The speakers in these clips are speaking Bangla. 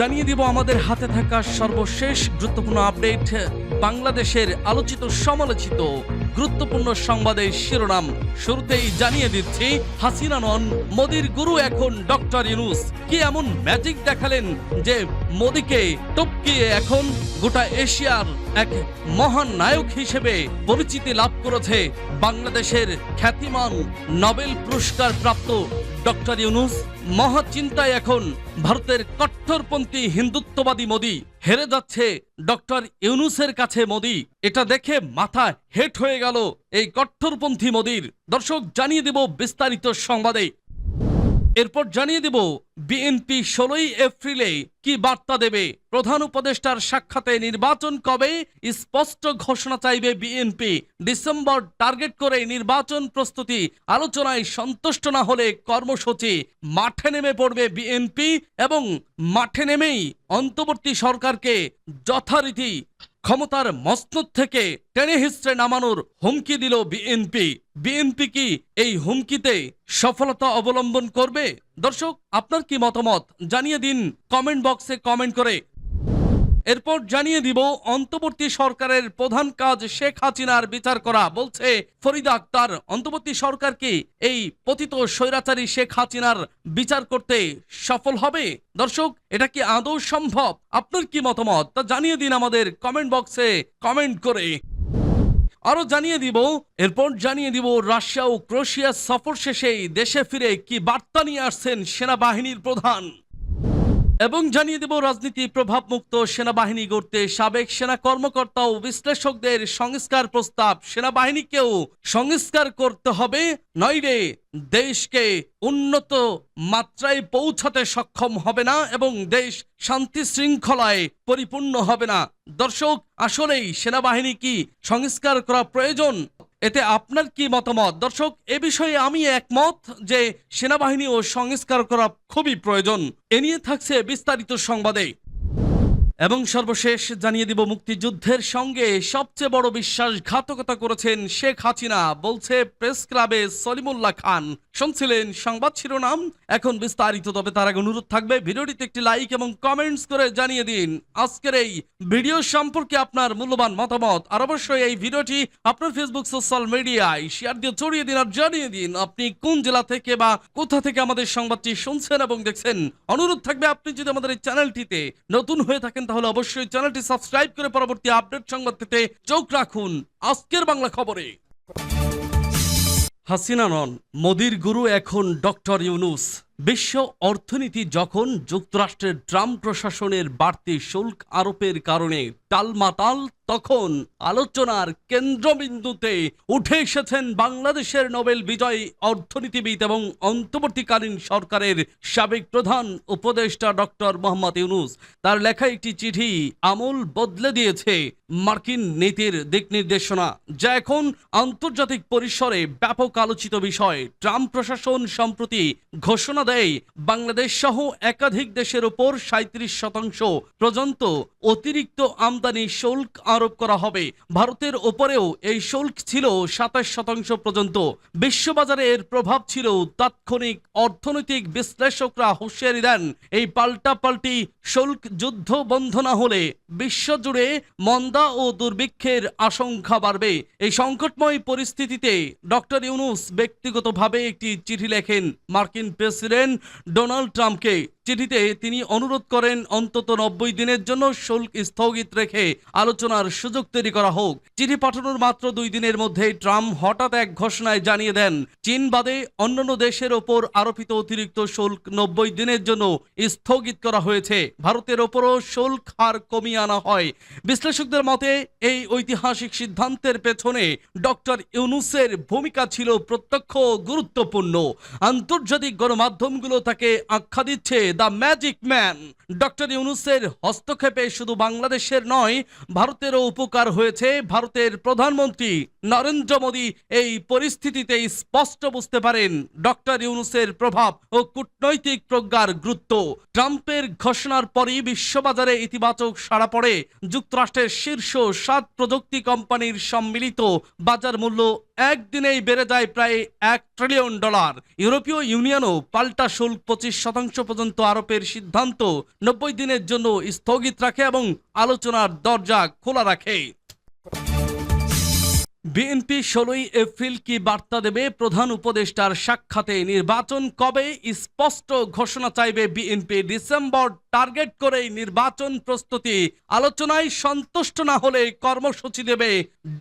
জানিয়ে দিব আমাদের হাতে থাকা সর্বশেষ গুরুত্বপূর্ণ আপডেট। বাংলাদেশের আলোচিত সমালোচিত গুরুত্বপূর্ণ সংবাদের শিরোনাম শুরুতেই জানিয়ে দিচ্ছি হাসিনা নন মোদির গুরু এখন ডক্টর ইউনুস। কি এমন ম্যাজিক দেখালেন যে মোদিকে টপকিয়ে এখন গোটা এশিয়ার এক মহান নায়ক হিসেবে পরিচিতি লাভ করেছে বাংলাদেশের খ্যাতিমান নোবেল পুরস্কার প্রাপ্ত ডক্টর ইউনুস। মহা চিন্তায় এখন ভারতের কট্টরপন্থী হিন্দুত্ববাদী মোদি হেরে যাচ্ছে ডক্টর ইউনুসের কাছে মোদী। এটা দেখে মাথা হেট হয়ে গেল এই কট্টরপন্থী মোদীর। দর্শক, জানিয়ে দেব বিস্তারিত সংবাদে। এরপর জানিয়ে দেব বিএনপি ষোলোই এপ্রিলে কি বার্তা দেবে? প্রধান উপদেষ্টার সাক্ষাতে নির্বাচন কবে? স্পষ্ট ঘোষণা চাইবে বিএনপি ডিসেম্বর টার্গেট করে নির্বাচন প্রস্তুতি। আলোচনায় সন্তুষ্ট না হলে কর্মসূচি মাঠে নেমে পড়বে বিএনপি এবং মাঠে নেমেই অন্তর্বর্তী সরকারকে যথারীতি ক্ষমতার মসনদ থেকে টেনে হিস্ট্রে নামানোর হুমকি দিল বিএনপি। বিএনপি কি এই হুমকিতে সফলতা অবলম্বন করবে? দর্শক, আপনার কি মতামত? জানিয়ে দিন কমেন্ট বক্সে কমেন্ট করে। এরপর জানিয়ে দিব, অন্তর্বর্তী সরকারের প্রধান কাজ শেখ হাসিনার বিচার করা, বলছে ফরিদা আক্তার। অন্তর্বর্তী সরকার কি এই পতিত স্বৈরাচারী শেখ হাসিনার বিচার করতে সফল হবে? দর্শক, এটা কি আদৌ সম্ভব? আপনার কি মতামত? তা জানিয়ে দিন আমাদের কমেন্ট বক্সে কমেন্ট করে। আরও জানিয়ে দিব, এরপর জানিয়ে দিব, রাশিয়া ও ক্রোশিয়া সফর শেষেই দেশে ফিরে কি বার্তা নিয়ে আসছেন সেনাবাহিনীর প্রধান? এবং জানিয়ে দেব, রাজনীতি প্রভাবমুক্ত সেনাবাহিনী গড়তে সাবেক সেনা কর্মকর্তা ও বিশ্লেষকদের সংস্কার প্রস্তাব। সেনাবাহিনীকেও সংস্কার করতে হবে, নইলে দেশকে উন্নত মাত্রায় পৌঁছাতে সক্ষম হবে না এবং দেশ শান্তি শৃঙ্খলায় পরিপূর্ণ হবে না। দর্শক, আসলেই সেনাবাহিনী কি সংস্কার করা প্রয়োজন? এতে আপনার কি মতামত? দর্শক, এ বিষয়ে আমি একমত যে সেনাবাহিনী ও সংস্কার করা খুবই প্রয়োজন। এ নিয়ে থাকছে বিস্তারিত সংবাদে। এবং সর্বশেষ জানিয়ে দিব মুক্তিযুদ্ধের সঙ্গে সবচেয়ে বড় বিশ্বাসঘাতকতা করেছেন শেখ হাসিনা, বলছে প্রেস ক্লাবে সলিমুল্লাহ খান। শুনছিলেন সংবাদ শিরোনাম? এখন বিস্তারিত, তবে তার আগে অনুরোধ থাকবে, ভিডিওটিতে একটি লাইক এবং কমেন্টস করে জানিয়ে দিন। আজকের এই ভিডিও সম্পর্কে আপনার মূল্যবান মতামত, আর অবশ্যই এই ভিডিওটি আপনার ফেসবুক সোশ্যাল মিডিয়ায় শেয়ার দিয়ে ছড়িয়ে দিন আর জানিয়ে দিন আপনি কোন জেলা থেকে বা কোথা থেকে আমাদের সংবাদটি শুনছেন এবং দেখছেন। অনুরোধ থাকবে আপনি যদি আমাদের এই চ্যানেলটিতে নতুন হয়ে থাকেন তাহলে অবশ্যই চ্যানেলটি সাবস্ক্রাইব করে পরবর্তী আপডেট সংবাদ পেতে চোখ রাখুন আজকের বাংলা খবরে। হাসিনা নন, মোদির গুরু এখন ডক্টর ইউনুস। বিশ্ব অর্থনীতি যখন যুক্তরাষ্ট্রের ট্রাম্প প্রশাসনের বাড়তি শুল্ক আরোপের কারণে টালমাটাল, তখন আলোচনার কেন্দ্রবিন্দুতে উঠে এসেছেন বাংলাদেশের নোবেল বিজয়ী অর্থনীতিবিদ এবং অন্তর্বর্তীকালীন সরকারের সাবেক প্রধান উপদেষ্টা ডক্টর মোহাম্মদ ইউনুস। তার লেখা একটি চিঠি আমূল বদলে দিয়েছে মার্কিন নীতির দিক নির্দেশনা, যা এখন আন্তর্জাতিক পরিসরে ব্যাপক আলোচিত বিষয়। ট্রাম্প প্রশাসন সম্প্রতি ঘোষণা দেয়, বাংলাদেশ সহ একাধিক দেশের ওপর সাঁত্রিশ শতাংশ পর্যন্ত অতিরিক্ত আমদানি শুল্ক আরোপ করা হবে। ভারতের ওপরেও এই শুল্ক ছিল সাতাশ শতাংশ পর্যন্ত। বিশ্ববাজারে এর প্রভাব ছিল তাৎক্ষণিক অর্থনৈতিক বিশ্লেষকরা হুঁশিয়ারি দেন, এই পাল্টাপাল্টি শুল্ক যুদ্ধ বন্ধ না হলে বিশ্বজুড়ে মন্দা ও দুর্ভিক্ষের আশঙ্কা বাড়বে। এই সংকটময় পরিস্থিতিতে ডক্টর ইউনুস ব্যক্তিগতভাবে একটি চিঠি লেখেন। মার্কিন প্রেসিডেন্ট ডোনাল্ড ট্রাম্পকে। চিঠিতে তিনি অনুরোধ করেন, অন্তত নব্বই দিনের জন্য শুল্ক স্থগিত রেখে আলোচনার সুযোগ তৈরি করা হোক। চিঠি পাঠানোর মাত্র দুই দিনের মধ্যে ট্রাম্প হঠাৎ এক ঘোষণায় জানিয়ে দেন, চীন বাদে অন্যান্য দেশের ওপর আরোপিত অতিরিক্ত শুল্ক নব্বই দিনের জন্য স্থগিত করা হয়েছে। ভারতের ওপরও শুল্ক হার কমিয়ে আনা হয়। বিশ্লেষকদের মতে, এই ঐতিহাসিক সিদ্ধান্তের পেছনে ডক্টর ইউনুসের ভূমিকা ছিল প্রত্যক্ষ গুরুত্বপূর্ণ। আন্তর্জাতিক গণমাধ্যমগুলো তাকে আখ্যা দিচ্ছে দ্য ম্যাজিক ম্যান। ডক্টর ইউনুসের হস্তক্ষেপে শুধু বাংলাদেশের নয় ভারতেরও উপকার হয়েছে ভারতের প্রধানমন্ত্রী। নরেন্দ্র মোদী এই পরিস্থিতিতে স্পষ্ট বুঝতে পারেন ডক্টর ইউনুসের প্রভাব ও কূটনৈতিক প্রজ্ঞার গুরুত্ব। ট্রাম্পের ঘোষণার পরই বিশ্ববাজারে ইতিবাচক সাড়া পড়ে। যুক্তরাষ্ট্রের শীর্ষ সাত প্রযুক্তি কোম্পানির সম্মিলিত বাজার মূল্য একদিনেই বেড়ে যায় প্রায় এক ট্রিলিয়ন ডলার। ইউরোপীয় ইউনিয়নও পাল্টা শুল্ক পঁচিশ শতাংশ পর্যন্ত আরোপের সিদ্ধান্ত নব্বই দিনের জন্য স্থগিত রাখে এবং আলোচনার দরজা খোলা রাখে। বিএনপি ষোলোই এপ্রিল কি বার্তা দেবে? প্রধান উপদেষ্টার সাক্ষাতে নির্বাচন কবে? স্পষ্ট ঘোষণা চাইবে বিএনপি ডিসেম্বর টার্গেট করেই নির্বাচন প্রস্তুতি। আলোচনায় সন্তুষ্ট না হলে কর্মসূচি দেবে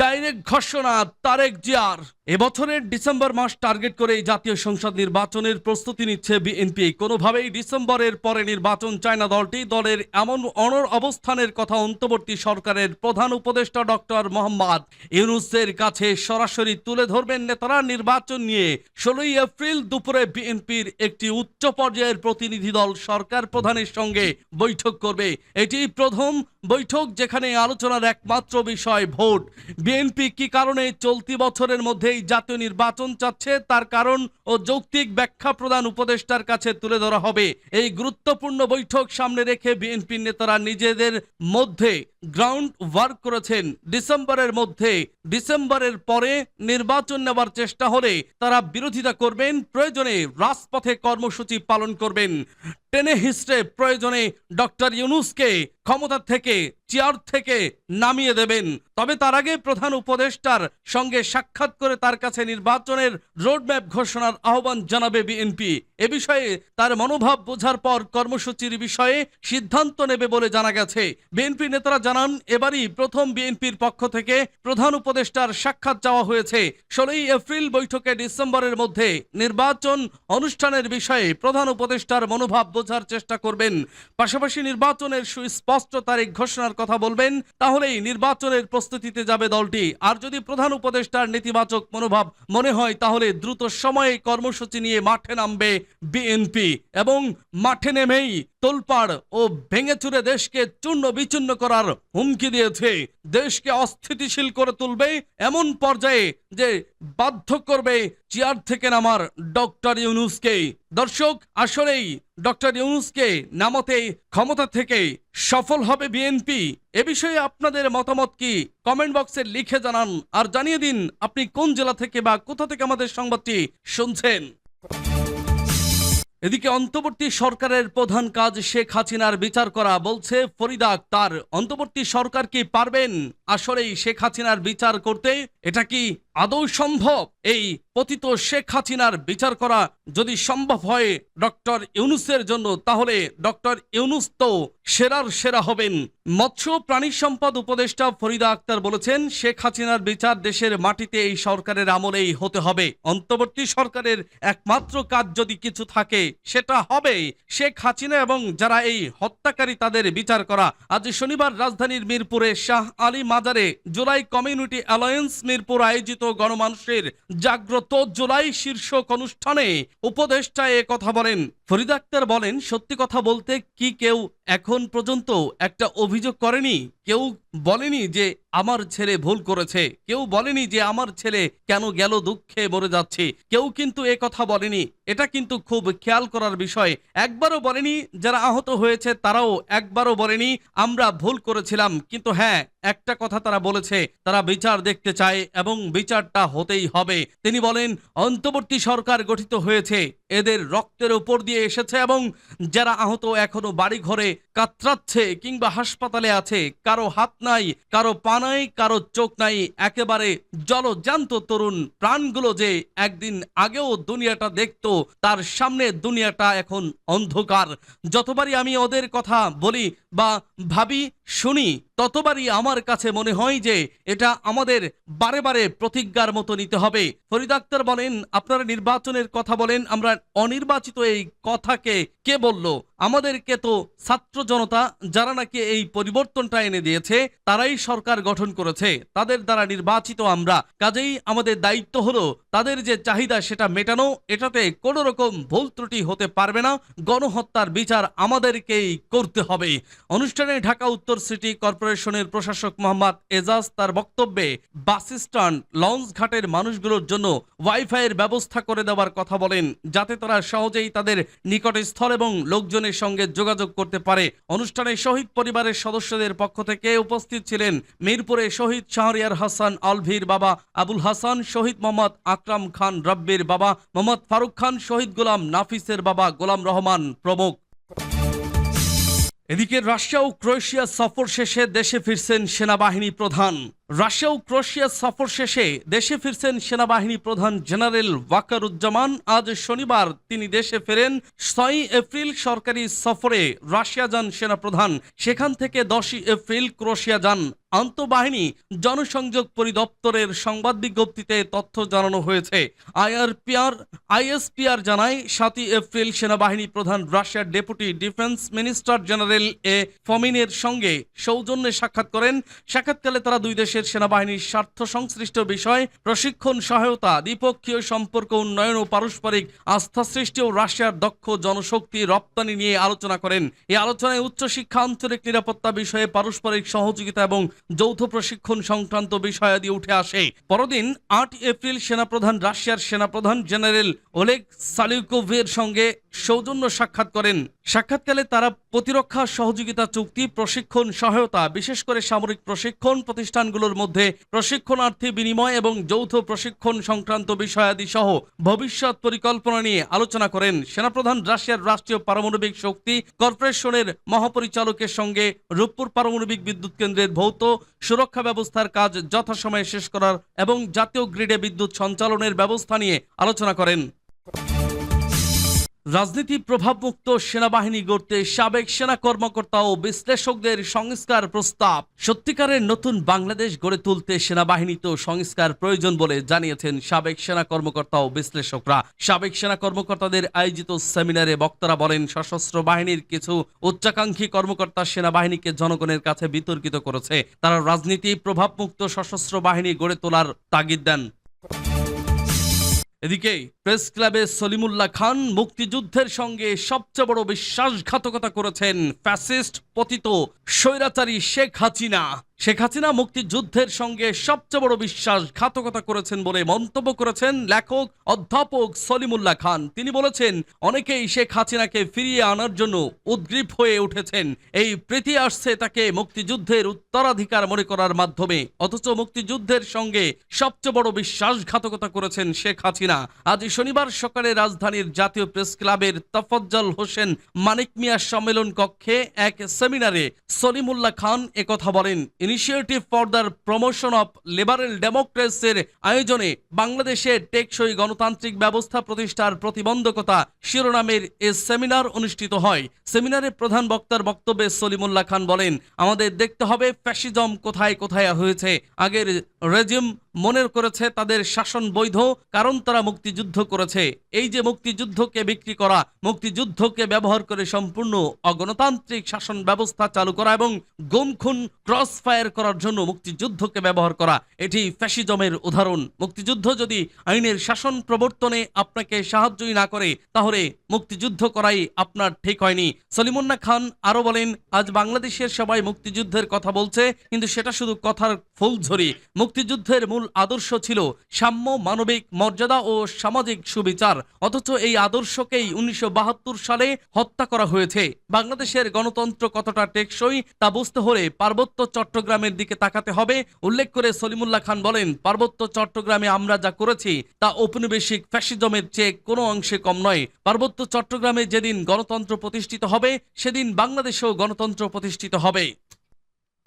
ডাইরেক্ট ঘোষণা তারেক জিয়ার। এবছরের ডিসেম্বর মাস টার্গেট করেই জাতীয় সংসদ নির্বাচনের প্রস্তুতি নিচ্ছে বিএনপি। কোনোভাবেই ডিসেম্বরের পরে নির্বাচন চায় না দলটি। দলের এমন অনর অবস্থানের কথা অন্তর্বর্তী সরকারের প্রধান উপদেষ্টা ডক্টর মোহাম্মদ ইউনুসের কাছে সরাসরি তুলে ধরবেন নেতারা নির্বাচন নিয়ে। ষোলোই এপ্রিল দুপুরে বিএনপির একটি উচ্চ পর্যায়ের প্রতিনিধি দল সরকার প্রধানের সঙ্গে বৈঠক করবে। এটি প্রথম বৈঠক যেখানে আলোচনার একমাত্র বিষয় ভোট। বিএনপি কি কারণে চলতি বছরের মধ্যেই জাতীয় নির্বাচন চাচ্ছে, তার কারণ ও যৌক্তিক ব্যাখ্যা প্রদান উপদেষ্টার কাছে তুলে ধরা হবে। এই গুরুত্বপূর্ণ বৈঠক সামনে রেখে বিএনপির নেতারা নিজেদের মধ্যে গ্রাউন্ড ওয়ার্ক করেছেন। ডিসেম্বরের মধ্যে, ডিসেম্বরের পরে নির্বাচন নেওয়ার চেষ্টা হলে তারা বিরোধিতা করবেন, প্রয়োজনে রাজপথে কর্মসূচি পালন করবেন। টেনে হিস্ট্রে প্রয়োজনে ডক্টর ইউনুসকে ক্ষমতা থেকে, চেয়ার থেকে নামিয়ে দেবেন। তবে তার আগে প্রধান উপদেষ্টার সঙ্গে সাক্ষাৎ করে তার কাছে নির্বাচনের রোডম্যাপ ঘোষণার আহ্বান জানাবে বিএনপি। এ বিষয়ে তার মনোভাব বোঝার পর কর্মসূচির বিষয়ে সিদ্ধান্ত নেবে বলে জানা গেছে। বিএনপি নেতারা জানান, এবারই প্রথম বিএনপির পক্ষ থেকে প্রধান উপদেষ্টার সাক্ষাৎ চাওয়া হয়েছে। ষোলোই এপ্রিল বৈঠকে ডিসেম্বরের মধ্যে নির্বাচন অনুষ্ঠানের বিষয়ে প্রধান উপদেষ্টার মনোভাব বোঝার চেষ্টা করবেন। পাশাপাশি নির্বাচনের সুস্পষ্ট তারিখ ঘোষণার কথা বলবেন, তাহলেই নির্বাচনের প্রস্তুতিতে যাবে দলটি। আর যদি প্রধান উপদেষ্টার নেতিবাচক মনোভাব মনে হয়, তাহলে দ্রুত সময়ে কর্মসূচি নিয়ে মাঠে নামবে বিএনপি। এবং মাঠে নেমেই তোলপাড় ও ভেঙেচুরে দেশকে চূর্ণ বিচূর্ণ করার হুমকি দিয়েছে। দেশকে অস্থিতিশীল করে তুলবে এমন পর্যায়ে যে বাধ্য করবে চেয়ার থেকে নামার ডক্টর ইউনুসকে। দর্শক, আসলেই ডক্টর ইউনুসকে নামতে, ক্ষমতা থেকে সফল হবে বিএনপি। এ বিষয়ে আপনাদের মতামত কি? কমেন্ট বক্সে লিখে জানান। আর জানিয়ে দিন, আপনি কোন জেলা থেকে বা কোথা থেকে আমাদের সংবাদটি শুনছেন। এদিকে অন্তর্বর্তী সরকারের প্রধান কাজ শেখ হাসিনার বিচার করা বলছে ফরিদা আক্তার। অন্তর্বর্তী সরকার কি পারবেন? আসলেই শেখ হাসিনার বিচার করতে এটা কি আদৌ সম্ভব? এই পতিত শেখ হাসিনার বিচার করা যদি সম্ভব হয়, ডক্টর ইউনুসের জন্য, তাহলে ডক্টর ইউনুস তো সেরার সেরা হবেন। মৎস্য প্রাণী সম্পদ উপদেষ্টা ফরিদা আক্তার বলেছেন, শেখ হাসিনার বিচার দেশের মাটিতে এই সরকারের আমলেই হতে হবে। অন্তর্বর্তী সরকারের একমাত্র কাজ যদি কিছু থাকে, সেটা হবে শেখ হাসিনা এবং যারা এই হত্যাকারী তাদের বিচার করা। আজ শনিবার রাজধানীর মিরপুরে শাহ আলী মাজারে জুলাই কমিউনিটি অ্যালায়েন্স মিরপুর আয়োজিত গণমানুষের জাগ্রত জুলাই শীর্ষক অনুষ্ঠানে উপদেষ্টায় কথা বলেন। ফরিদ আক্তার বলেন, সত্যি কথা বলতে কি কেউ এখন পর্যন্ত একটা অভিযোগ করেনি? কেউ বলেনি যে আমার ছেলে ভুল করেছে। কেউ বলেনি যে আমার ছেলে কেন গেল দুঃখে মরে যাচ্ছে। কেউ কিন্তু এ কথা বলেনি। এটা কিন্তু খুব খেয়াল করার বিষয়। একবারও বলেনি যারা আহত হয়েছে তারাও একবারও বলেনি, আমরা ভুল করেছিলাম। কিন্তু হ্যাঁ একটা কথা তারা বলেছে, তারা বিচার দেখতে চায় এবং বিচারটা হতেই হবে। তিনি বলেন, অন্তর্বর্তী সরকার গঠিত হয়েছে। এদের রক্তের উপর দিয়ে এসেছে এবং যারা আহত এখনও বাড়ি ঘরে কাতরাচ্ছে কিংবা হাসপাতালে আছে, কারও হাত নাই, কারও পা নাই, কারও চোখ নাই, একেবারে জলজান্ত তরুণ প্রাণগুলো যে একদিন আগেও দুনিয়াটা দেখত, তার সামনে দুনিয়াটা এখন অন্ধকার। যতবারই আমি ওদের কথা বলি বা ভাবি, শুনি ততবারই আমার কাছে মনে হয় যে এটা আমাদের বারে বারে প্রতিজ্ঞার মতো নিতে হবে। ফরিদ আক্তার বলেন, আপনারা নির্বাচনের কথা বলেন, আমরা অনির্বাচিত এই কথাকে কে বলল? আমাদেরকে তো ছাত্র জনতা, যারা নাকি এই পরিবর্তনটা এনে দিয়েছে, তারাই সরকার গঠন করেছে। তাদের দ্বারা নির্বাচিত আমরা। কাজেই আমাদের দায়িত্ব হলো তাদের যে চাহিদা সেটা মেটানো, এটাতে কোনো রকম ভুল ত্রুটি হতে পারবে না। গণহত্যার বিচার আমাদেরকেই করতে হবে। অনুষ্ঠানে ঢাকা উত্তর সিটি কর্পোরেশন কর্পোরেশনের প্রশাসক মোহাম্মদ এজাজ তার বক্তব্যে বাস স্ট্যান্ড, লঞ্চ ঘাটের মানুষগুলোর জন্য ওয়াইফাইয়ের ব্যবস্থা করে দেওয়ার কথা বলেন, যাতে তারা সহজেই তাদের নিকটস্থল এবং লোকজনের সঙ্গে যোগাযোগ করতে পারে। অনুষ্ঠানে শহীদ পরিবারের সদস্যদের পক্ষ থেকে উপস্থিত ছিলেন মিরপুরে শহীদ শাহরিয়ার হাসান, আলভির বাবা আবুল হাসান, শহীদ মোহাম্মদ আকরাম খান রব্বির বাবা মোহাম্মদ ফারুক খান, শহীদ গোলাম নাফিসের বাবা গোলাম রহমান প্রমুখ। এদিকে রাশিয়া ও ক্রোয়েশিয়া সফর শেষে দেশে ফিরছেন সেনাবাহিনী প্রধান। রাশিয়া ও ক্রোয়েশিয়া সফর শেষে দেশে ফিরছেন সেনাবাহিনী প্রধান জেনারেল ওয়াকারুজ্জামান। আজ শনিবার তিনি দেশে ফেরেন। ছয়ই এপ্রিল সরকারি সফরে রাশিয়া যান সেনাপ্রধান। সেখান থেকে দশই এপ্রিল ক্রোয়েশিয়া যান। আন্তঃবাহিনী জনসংযোগ পরিদপ্তরের সংবাদ বিজ্ঞপ্তিতে তথ্য জানানো হয়েছে। আইআরপিআর, আইএসপিআর জানায়, সাতই এপ্রিল সেনাবাহিনী প্রধান রাশিয়ার deputy defence minister general A ফমিনের সঙ্গে সৌজন্যে সাক্ষাৎ করেন। সাক্ষাৎকালে তারা দুই দেশের সেনাবাহিনীর স্বার্থ সংশ্লিষ্ট বিষয়, প্রশিক্ষণ সহায়তা, দ্বিপক্ষীয় সম্পর্ক উন্নয়ন ও পারস্পরিক আস্থা সৃষ্টি ও রাশিয়ার দক্ষ জনশক্তি রপ্তানি নিয়ে আলোচনা করেন। এই আলোচনায় উচ্চশিক্ষা, আন্তরিক নিরাপত্তা বিষয়ে পারস্পরিক সহযোগিতা এবং যৌথ প্রশিক্ষণ সংক্রান্ত বিষয়াদি উঠে আসে। পরদিন আট এপ্রিল সেনাপ্রধান, রাশিয়ার সেনাপ্রধান জেনারেল ওলেগ সালিউকোভের সঙ্গে সৌজন্য সাক্ষাৎ করেন। সাক্ষাৎকালে তারা প্রতিরক্ষা সহযোগিতা চুক্তি, প্রশিক্ষণ সহায়তা, বিশেষ করে সামরিক প্রশিক্ষণ প্রতিষ্ঠানগুলোর মধ্যে প্রশিক্ষণার্থী বিনিময় এবং যৌথ প্রশিক্ষণ সংক্রান্ত বিষয়াদি সহ ভবিষ্যৎ পরিকল্পনা নিয়ে আলোচনা করেন সেনাপ্রধান রাশিয়ার রাষ্ট্রীয় পারমাণবিক শক্তি কর্পোরেশনের মহাপরিচালকের সঙ্গে রূপপুর পারমাণবিক বিদ্যুৎ কেন্দ্রের ভৌত সুরক্ষা ব্যবস্থার কাজ যথাসময়ে শেষ করার এবং জাতীয় গ্রিডে বিদ্যুৎ সঞ্চালনের ব্যবস্থা নিয়ে আলোচনা করেন। রাজনীতি প্রভাবমুক্ত সেনাবাহিনী গড়তে সাবেক সেনা কর্মকর্তা ও বিশ্লেষকদের সংস্কার প্রস্তাব। সত্যিকারের নতুন বাংলাদেশ গড়ে তুলতে সেনাবাহিনী তো সংস্কার প্রয়োজন বলে জানিয়েছেন সাবেক সেনা কর্মকর্তা ও বিশ্লেষকরা। সাবেক সেনা কর্মকর্তাদের আয়োজিত সেমিনারে বক্তারা বলেন, সশস্ত্র বাহিনীর কিছু উচ্চাকাঙ্ক্ষী কর্মকর্তা সেনাবাহিনীকে জনগণের কাছে বিতর্কিত করেছে। তারা রাজনীতি প্রভাবমুক্ত সশস্ত্র বাহিনী গড়ে তোলার তাগিদ দেন। এদিকে প্রেস ক্লাবে সলিমুল্লাহ খান মুক্তিযুদ্ধের সঙ্গে সবচেয়ে বড় বিশ্বাসঘাতকতা করেছেন ফ্যাসিস্ট পতিত স্বৈরাচারী শেখ হাসিনা। শেখ হাসিনা মুক্তিযুদ্ধের সঙ্গে সবচেয়ে বড় বিশ্বাসঘাতকতা করেছেন বলে মন্তব্য করেছেন লেখক অধ্যাপক সলিমুল্লাহ খান। তিনি বলেছেন, অনেকেই শেখ হাসিনাকে ফিরিয়ে আনার জন্য উদ্গ্রীব হয়ে উঠেছেন। এই প্রীতি আসছে তাকে মুক্তিযুদ্ধের উত্তরাধিকার মনে করার মাধ্যমে। অথচ মুক্তিযুদ্ধের সঙ্গে সবচেয়ে বড় বিশ্বাসঘাতকতা করেছেন শেখ হাসিনা। আজ শনিবার সকালে রাজধানীর জাতীয় প্রেস ক্লাবের তফজ্জল হোসেন মানিক মিয়া সম্মেলন কক্ষে এক সেমিনারে সলিমুল্লাহ খান একথা বলেন। Initiative for the promotion of liberal ডেমোক্রেসির আয়োজনে বাংলাদেশে টেকসই গণতান্ত্রিক ব্যবস্থা প্রতিষ্ঠার প্রতিবন্ধকতা শিরোনামের এ সেমিনার অনুষ্ঠিত হয়। সেমিনারে প্রধান বক্তার বক্তব্যে সলিমুল্লাহ খান বলেন, আমাদের দেখতে হবে ফ্যাসিজম কোথায় কোথায় হয়েছে। আগের রেজিম মনে করেছে তাদের শাসন বৈধ, কারণ তারা মুক্তিযুদ্ধ করেছে। এই যে মুক্তিযুদ্ধকে বিক্রি করা, মুক্তিযুদ্ধকে ব্যবহার করে সম্পূর্ণ অগণতান্ত্রিক শাসন ব্যবস্থা চালু করা এবং গুম, খুন ক্রস ফায়ার করার জন্য মুক্তিযুদ্ধকে ব্যবহার করা, এটি ফ্যাসিজমের উদাহরণ। মুক্তিযুদ্ধ যদি আইনের শাসন প্রবর্তনে আপনাকে সাহায্যই না করে, তাহলে মুক্তিযুদ্ধ করাই আপনার ঠিক হয়নি। সলিমুন্না খান আরও বলেন, আজ বাংলাদেশের সবাই মুক্তিযুদ্ধের কথা বলছে, কিন্তু সেটা শুধু কথার ফুলঝুরি। মুক্তিযুদ্ধের মূল আদর্শ ছিল সাম্য, মানবিক মর্যাদা ও সামাজিক সুবিচার, অথচ এই আদর্শকেই উনিশশো বাহাত্তর সালে হত্যা করা হয়েছে। বাংলাদেশের গণতন্ত্র কতটা টেকসই তা বুঝতে হলে পার্বত্য চট্টগ্রামের দিকে তাকাতে হবে। উল্লেখ করে সলিমুল্লাহ খান বলেন, পার্বত্য চট্টগ্রামে আমরা যা করেছি, তা ঔপনিবেশিক ফ্যাসিজমের চেয়ে কোনো অংশে কম নয়। পার্বত্য চট্টগ্রামে যেদিন গণতন্ত্র প্রতিষ্ঠিত হবে, সেদিন বাংলাদেশেও গণতন্ত্র প্রতিষ্ঠিত হবে।